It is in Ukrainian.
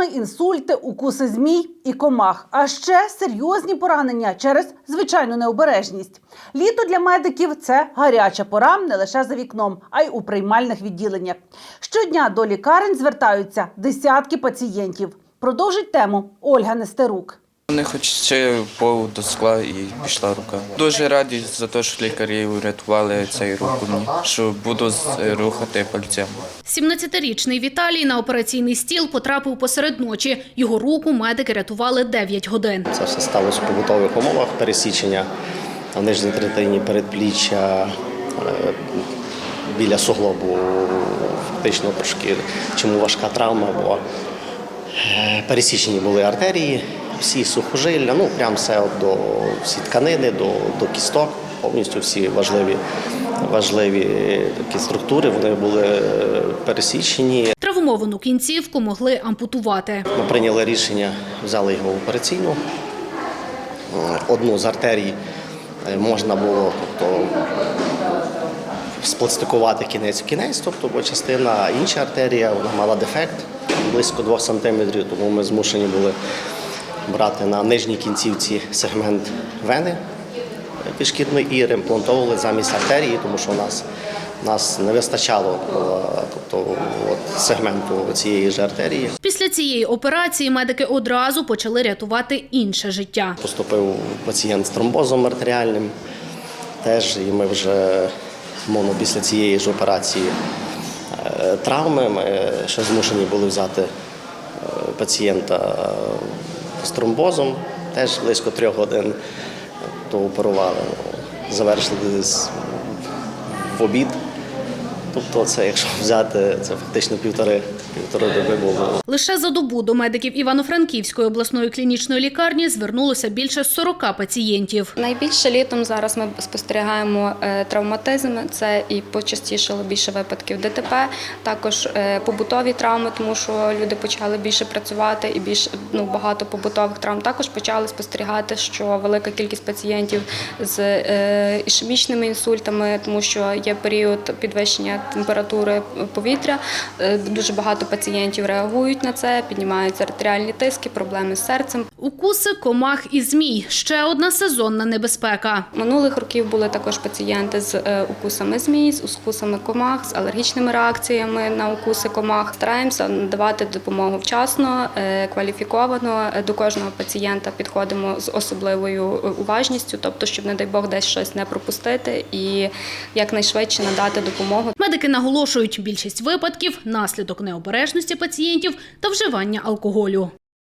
травми, інсульти, укуси змій і комах, а ще серйозні поранення через звичайну необережність. Літо для медиків це гаряча пора не лише за вікном, а й у приймальних відділеннях. Щодня до лікарень звертаються десятки пацієнтів. Продовжить тему Ольга Нестерук. Не хочеться пол до скла і пішла рука. Дуже раді за те, що лікарі врятували цей руку мені, що буду рухати пальцем. 17-річний Віталій на операційний стіл потрапив посеред ночі. Його руку медики рятували 9 годин. Це все сталося в побутових умовах пересічення в нижній третині передпліччя е, біля суглобу. Фактично трошки чому важка травма, бо е, пересічені були артерії, всі сухожилля, ну прям все до всі тканини, до, до кісток, повністю всі важливі, важливі такі структури, вони були е, пересічені. Травмовану кінцівку могли ампутувати. Ми прийняли рішення, взяли його в операційну. Е, Одну з артерій е, можна було тобто, спластикувати кінець в кінець, тобто, бо частина інша артерія вона мала дефект близько 2 см, тому ми змушені були брати на нижній кінцівці сегмент вени підшкірної і реімплантовували замість артерії, тому що у нас, у нас не вистачало е, тобто, от, сегменту цієї ж артерії. Після цієї операції медики одразу почали рятувати інше життя. Поступив пацієнт з тромбозом артеріальним. Теж і ми вже мовно після цієї ж операції е, травми. Ми ще змушені були взяти е, пацієнта з тромбозом. Теж близько трьох годин то оперували, Завершили в обід. Тобто, це, якщо взяти, це фактично півтори, півтори доби було. Лише за добу до медиків Івано-Франківської обласної клінічної лікарні звернулося більше 40 пацієнтів. Найбільше літом зараз ми спостерігаємо е, травматизм. Це і почастішало більше випадків ДТП, також е, побутові травми, тому що люди почали більше працювати і більш ну багато побутових травм. Також почали спостерігати, що велика кількість пацієнтів з е, ішемічними інсультами, тому що є період підвищення температури повітря. Дуже багато пацієнтів реагують на це, піднімаються артеріальні тиски, проблеми з серцем. Укуси, комах і змій ще одна сезонна небезпека. Минулих років були також пацієнти з е, укусами змій, з укусами комах, з алергічними реакціями на укуси комах. Стараємося надавати допомогу вчасно, е, кваліфіковано. Е, До кожного пацієнта підходимо з особливою уважністю, тобто, щоб, не дай Бог, десь щось не пропустити і якнайшвидше надати допомогу. Медики наголошують, більшість випадків – наслідок необережності пацієнтів та вживання алкоголю.